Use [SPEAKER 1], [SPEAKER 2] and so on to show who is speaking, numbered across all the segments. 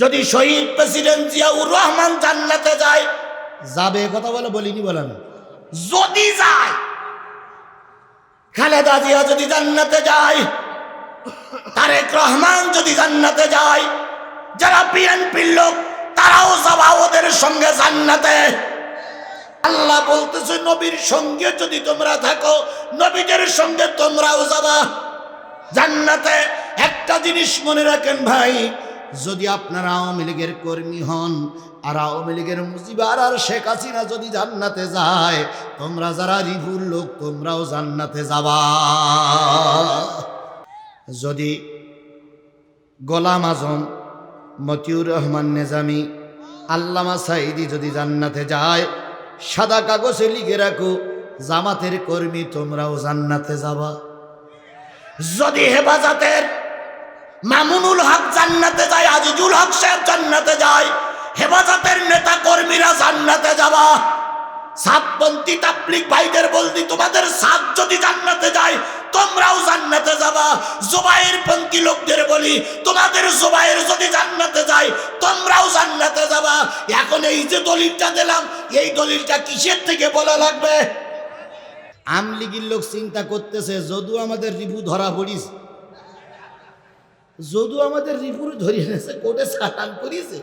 [SPEAKER 1] যদি শহীদ প্রেসিডেন্ট জিয়াউর রহমান জান্নাতে যায়, যাবে কথা বলে, বলিনি বলেন যদি যায়, খালেদা জিয়া যদি জান্নাতে যায়, তারেক রহমান যদি জান্নাতে যায়, যারা বিএনপির লোক, তারাও যাবা ওদের সঙ্গে জান্নাতে। আল্লাহ বলতেছে, নবীর সঙ্গে যদি তোমরা থাকো, নবীদের সঙ্গে তোমরাও যাবা। জান্নাতে একটা জিনিস মনে রাখেন ভাই যদি আপনারা আওয়ামী লীগের কর্মী হন আর আওয়ামী লীগের মুজিবার আর শেখ হাসিনা যদি জান্নাতে যায়, তোমরা যারা রিভুর লোক, তোমরাও জান্নাতে যাবা। যদি গোলাম আজম, মতিউর রহমান নেজামি, আল্লামা সাইদি যদি জান্নাতে যায়, সাদা কাগজে লিখে রাখো, জামাতের কর্মী তোমরাও জান্নাতে যাবা। যদি হেফাজতের মামুনুল হক জান্নাতে যায়, আজিজুল হক সাহেব জান্নাতে যায়। হেফাজতের নেতা কর্মীরা জান্নাতে যাবা। সাতপন্থী তাবলিক ভাইদের বলতি, তোমাদের সাত যদি জান্নাতে যায়, তোমরাও জান্নাতে যাবা। জোবাইর পন্থী লোকদের বলি, তোমাদের জোবাইর যদি জান্নাতে যায়, তোমরাও জান্নাতে যাবা। এখন এই যে দলিলটা দিলাম, এই দলিলটা কিসের থেকে বলা লাগবে? আমলিগির লোক চিন্তা করতেছে, যদিও আমাদের রিভু ধরা পড়িস যদিও আমাদের রিপুর ধরিয়ে এনেছে, কোর্টে চালান করিয়েছে।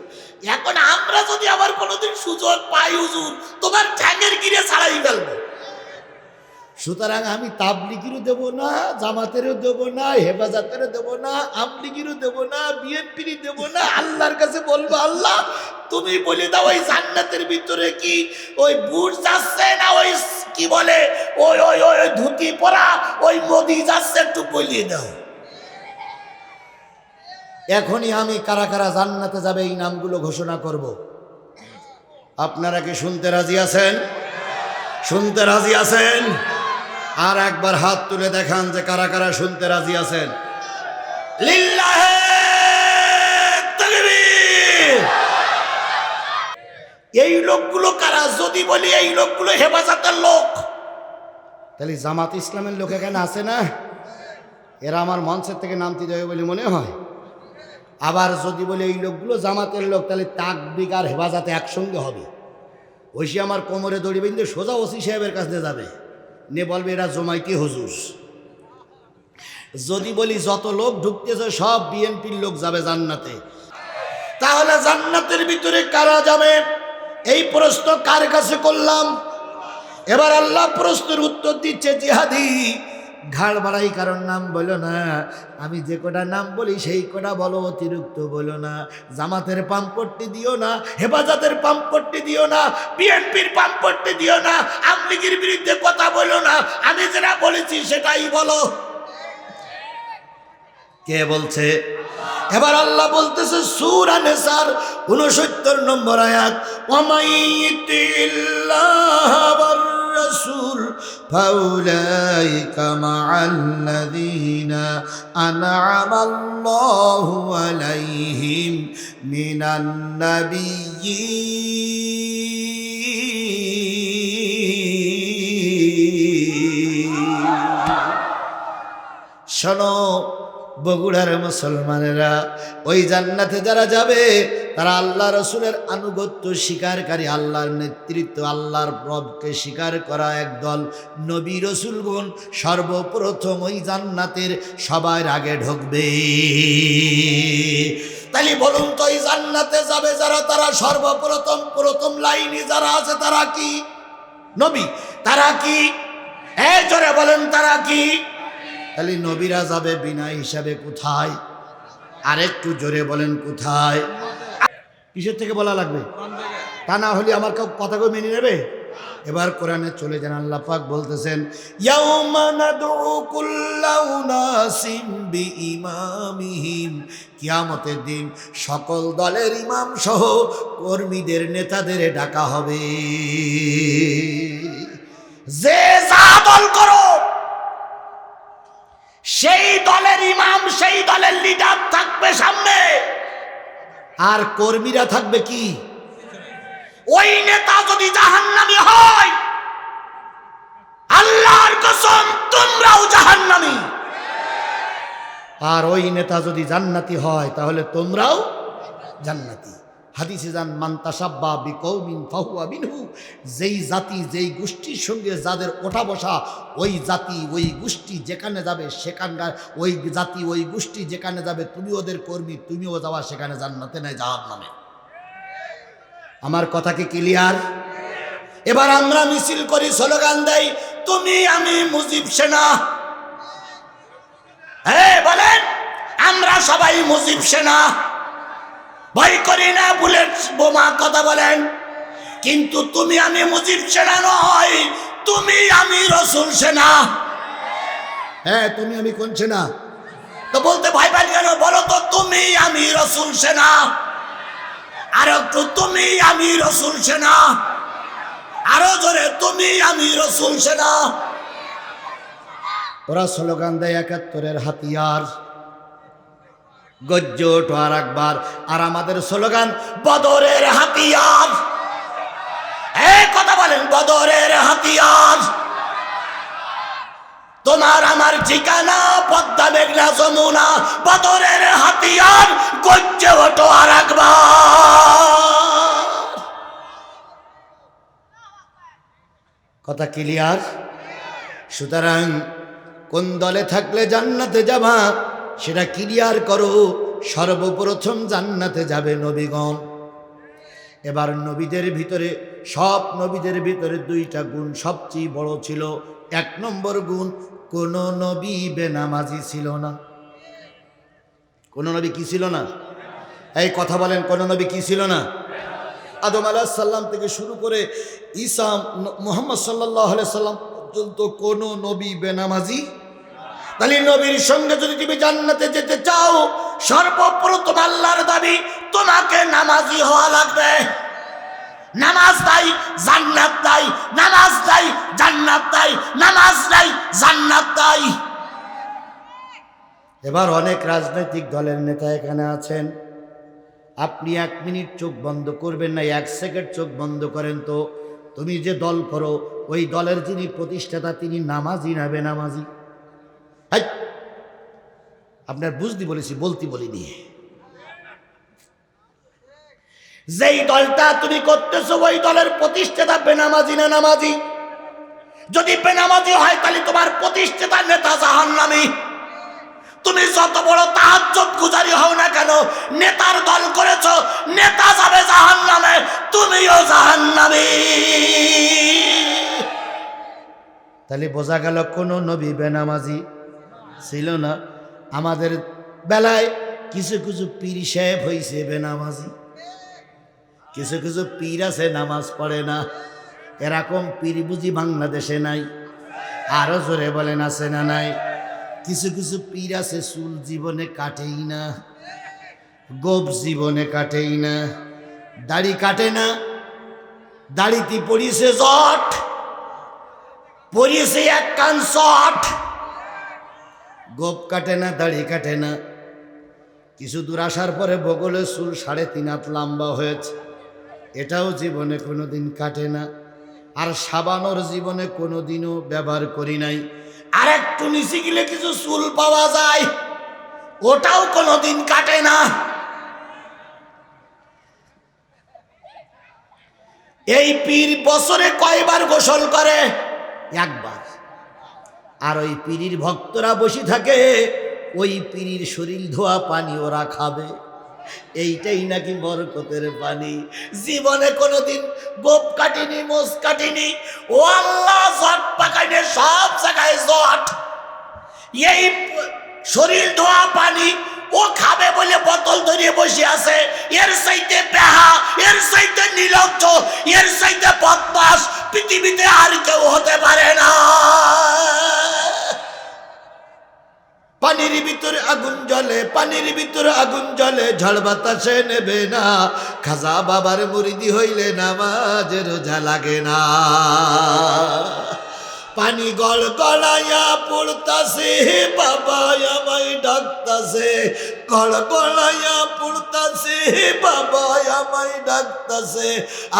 [SPEAKER 1] এখন আমরা যদি আবার কোনোদিন সুযোগ পাই হুজুর, তোমার ঠ্যাঙের গিরে ছাড়াই ফেলব। সুতরাং আমি তাবলিগিরও দেব না, জামাতেরও দেব না, হেফাজতেরও দেব না, আমলিগিরও দেব না, বিএনপিরই দেব না, আল্লাহর কাছে বলব, আল্লাহ, তুমি বলে দাও ওই জান্নাতের ভিতরে কি, ওই বুট যাচ্ছে না ওই কি বলে, ওই ওই ওই ধুতি পরা, ওই মোদি যাচ্ছে, একটু বলিয়ে দাও। এখনই আমি কারা কারা জান্নাতে যাবে এই নামগুলো ঘোষণা করব। আপনারা কি শুনতে রাজি আছেন? শুনতে রাজি আছেন? আর একবার হাত তুলে দেখান যে কারা কারা শুনতে রাজি আছেন। এই লোকগুলো কারা? যদি বলি এই লোকগুলো হেফাজতের লোক। তাহলে জামাত ইসলামের লোক এখানে আছে না? এরা আমার মঞ্চের থেকে নামতে যাবে বলে মনে হয়। আবার যদি বলে এই লোকগুলো জামাতের লোক, তাহলে তাকবিক আর হেফাজতে একসঙ্গে হবে। ঐশী আমার কোমরে দড়ি বেঁধে সোজা ওসি সাহেবের কাছে যাবে। নে বলবে, এরা জমাইতি হুজুর। যদি বলি, যত লোক ঢুকতেছে, সব বিএনপির লোক যাবে জান্নাতে। তাহলে জান্নাতের ভিতরে কারা যাবে? এই প্রশ্ন কার কাছে করলাম? এবার আল্লাহ প্রশ্নের উত্তর দিচ্ছে জিহাদি। ঘাড় বাড়াই কারণ নাম বলো না। আমি যে কটা নাম বলি, সেই কটা বলো, অতিরিক্ত বলো না। জামাতের পাম্পট্টি দিও না, হেফাজতের পাম্পট্টি দিও না, বিএনপির পাম্পট্টি দিও না আমলিগির বিরুদ্ধে কথা বলো না। আমি যেটা বলেছি, সেটাই বলো। কে বলছে? এবার আল্লাহ বলতেছে, সুরা নেসার উনসত্তর নম্বর আয়াত ওমাইতিল্লাহ الرسول فأولئك مع الذين أنعم الله عليهم من النبيين. শোনো বগুড়ার মুসলমানেরা, ওই জান্নাতে যারা যাবে, তারা আল্লাহ রসুলের আনুগত্য স্বীকারকারী, আল্লাহর নেতৃত্ব, আল্লাহর রবকে স্বীকার করা একদল নবী রসুলগণ সর্বপ্রথম ওই জান্নাতের সবার আগে ঢুকবে। তাহলে বলুন তো, এই জান্নাতে যাবে যারা, তারা সর্বপ্রথম, প্রথম লাইনে যারা আছে, তারা কি? নবী, তারা কি? এই জোরে বলেন, তারা কি? তাহলে নবীরা যাবে বিনা হিসাবে কোথায়? আরেকটু জোরে বলেন, কোথায়? কিসের থেকে বলা লাগবে? তা না হলে আমার কেউ কথা কেউ মেনে নেবে? এবার কোরআনে চলে যান, আল্লাহ পাক বলতেছেন কিয়ামতের দিন সকল দলের ইমাম সহ কর্মীদের, নেতাদের ডাকা হবে। যে যা দল করো সেই দলের ইমাম সেই দলের লিডার থাকবে সামনে। আর কর্মীরা থাকবে কি? ওই নেতা যদি জাহান্নামী হয় আল্লাহর কসম তোমরাও জাহান্নামী। আর ওই নেতা যদি জান্নাতি হয় তাহলে তোমরাও জান্নাতি। হাদিসে যান মান্তাসাব্বা বিকৌমিন ফাহুয়া বিনহু যেই জাতি, যেই গোষ্ঠীর সঙ্গে যাদের ওঠা বসা, ওই জাতি, ওই গোষ্ঠী যেখানে যাবে সেখানকার, ওই জাতি, ওই গোষ্ঠী যেখানে যাবে, তুমি ওদের কর্মী, তুমিও যাওয়া সেখানে জান্নাতে নেয় যাওয়ার নামে আমার কথা কি ক্লিয়ার? এবার আমরা মিছিল করি, স্লোগান দেই, তুমি, আমি মুজিব সেনা। হ্যাঁ বলেন, আমরা সবাই মুজিব সেনা। ভয় করি না বুলেট বোমা কথা বলেন। কিন্তু তুমি আমি মুজিব সেনা নয় তুমি আমি রসুল সেনা। হ্যাঁ তুমি আমি কোন সেনা? তো বলতে ভাই ভাই কেন? বলো তো তুমি আমি রসুল সেনা। আর একটু তুমি আমি রসুল সেনা। আরও জোরে তুমি আমি রসুল সেনা। ওরা স্লোগান দেয় একাত্তরের হাতিয়ার। গজ্জ আর একবার আর আমাদের স্লোগান, বদরের হাতিয়ার। কথা বলেন, বদরের হাতিয়ার। তোমার আমার ঠিকানা, পদ্মা, মেঘনা, যমুনা, বদরের হাতিয়ার, গজ্জে ওঠো আর একবার কথা ক্লিয়ার? সুতরাং কোন দলে থাকলে জান্নাতে যাবা? সেটা ক্লিয়ার করো, সর্বপ্রথম জান্নাতে যাবে নবীগণ। এবার নবীদের ভিতরে, সব নবীদের ভিতরে দুইটা গুণ সবচেয়ে বড় ছিল। এক নম্বর গুণ, কোন নবী বেনামাজি ছিল না। কোন নবী কি ছিল না? এই কথা বলেন, কোন নবী কি ছিল না? আদম আলাহ সাল্লাম থেকে শুরু করে ইসাম মোহাম্মদ সাল্লাহ সাল্লাম পর্যন্ত কোন নবী বেনামাজি তাহলে নবীর সঙ্গে যদি তুমি জান্নাতে যেতে চাও, সর্বপ্রথম আল্লাহর দাবি, তোমাকে নামাজি হওয়া লাগবে। নামাজ নাই, জান্নাত নাই, নামাজ নাই, জান্নাত নাই, নামাজ নাই, জান্নাত নাই। এবার অনেক রাজনৈতিক দলের নেতা এখানে আছেন। আপনি এক মিনিট চোখ বন্ধ করবেন না, এক সেকেন্ড চোখ বন্ধ করেন তো। তুমি যে দল করো, ওই দলের যিনি প্রতিষ্ঠাতা, তিনি নামাজি না বেনামাজি? হাই! আপনার বুঝতে বলেছি, বলতে বলিনি যেই দলটা তুমি করতেছো, ওই দলের প্রতিষ্ঠাতা বেনামাজি না নামাজি। যদি বেনামাজি হয়, তাহলে তোমার প্রতিষ্ঠাতা নেতা জাহান নামী তুমি যত বড় তাহাজ্জত গুজারি হও না কেন, নেতার দল করেছ, নেতা যাবে জাহান নামে তুমিও জাহান নামে তাহলে বোঝা গেল কোনো নবী বেনামাজি ছিল না। আমাদের বেলায় কিছু কিছু পীর সাহেব হয়েছে বেনামাজি। কিছু কিছু পীর আছে, নামাজ পড়ে না। এরকম পীর বুঝি বাংলাদেশে নাই। আরও জোরে বলেন, আছে না নাই? কিছু কিছু পীর আছে, চুল জীবনে কাটেই না। গোপ জীবনে কাটেই না। দাড়ি কাটে না। দাড়িতে পড়িয়েছে জট। পড়িয়েছে এক কান শট গোপ কাটে না, দাড়ি কাটে না। কিছু দূর আসার পরে বগলে চুল সাড়ে তিন হাত লম্বা হয়েছে। এটাও জীবনে কোনোদিন কাটে না। আর সাবানোর জীবনে কোনো দিনও ব্যবহার করি নাই। আর একটু নিচে গেলে কিছু চুল পাওয়া যায়। ওটাও কোনো দিন কাটে না। এই পীর বছরে কয়বার গোসল করে? একবার। আর ওই পীরির ভক্তরা বসে থাকে, ওই পীরির শরীর ধোয়া পানি ওরা খাবে এইটাই নাকি বরকতের পানি জীবনে কোনোদিন গোপ কাটিনি, মোষ কাটিনি। ও আল্লাহ জট পাকাইনে সব জায়গায় জট এই শরীর ধোয়া পানি ও খাবে বলে বোতল ধরিয়ে বসে আছে। এর চাইতে বেহা, এর চাইতে নিলজ্জ এর চাইতে বদমাস, পৃথিবীতে আর কেউ হতে পানির ভিতরে আগুন জলে পানির ভিতরে আগুন জলে ঝড় বাতাসে নেবে না। খাজা বাবার মুরিদি হইলে নামাজের রোজা লাগে না। পানি গড় গড়াইয়া পড়তাছে, বাবা আমায় ডাকতাছে। গড় গড়াইয়া পড়তাছে, বাবা আমায় ডাকতাছে।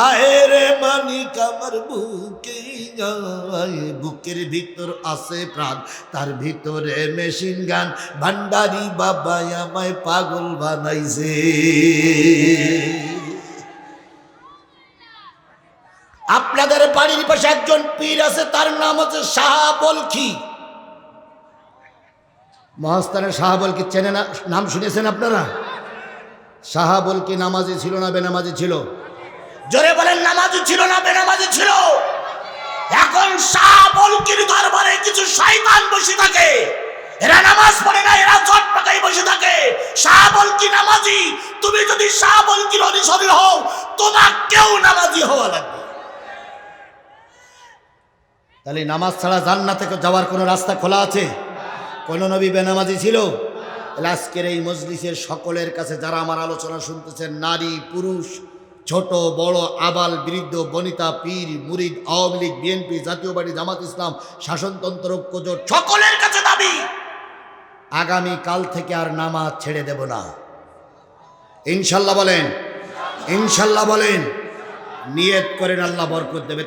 [SPEAKER 1] আয় রে মানিক, আমার বুকে বুকের ভিতর আছে প্রাণ, তার ভিতরে মেশিন গান। ভান্ডারি বাবা আমায় পাগল বানাইছে। আপনাদের বাড়ির পাশে একজন পীর আছে, তার নাম হচ্ছে শাহ বলখি মহাস্থানের শাহ বলকি চেনে না, নাম শুনেছেন আপনারা? শাহ বলকি নামাজি ছিল না, বেনামাজি ছিল? জোরে বলেন, নামাজি ছিল না, বেনামাজি ছিল? এখন শাহ বলকির দরবারে কিছু শয়তান বসে থাকে। এরা নামাজ পড়ে না, এরা জট পাকাই বসে থাকে। শাহ বলকি নামাজি, তুমি যদি শাহ বলকির অনুসরী হও তোমাকেও নামাজি হওয়া লাগবে তাহলে নামাজ ছাড়া জান্নাতে যাওয়ার কোনো রাস্তা খোলা আছে? কোন নবী বেনামাজি ছিল? আজকের এই মজলিসের সকলের কাছে যারা আমার আলোচনা শুনতেছেন, নারী, পুরুষ, ছোট, বড়, আবাল, বৃদ্ধ, বনিতা, পীর, মুরিদ, আওয়ামী লীগ, বিএনপি, জাতীয় পার্টি, জামাত ইসলাম, শাসনতন্ত্র, ঐক্যজোট, সকলের কাছে দাবি, আগামী কাল থেকে আর নামাজ ছেড়ে দেব না। ইনশাল্লাহ বলেন ইনশাল্লাহ বলেন, নিয়ত করেন, আল্লাহ বরকত দেবে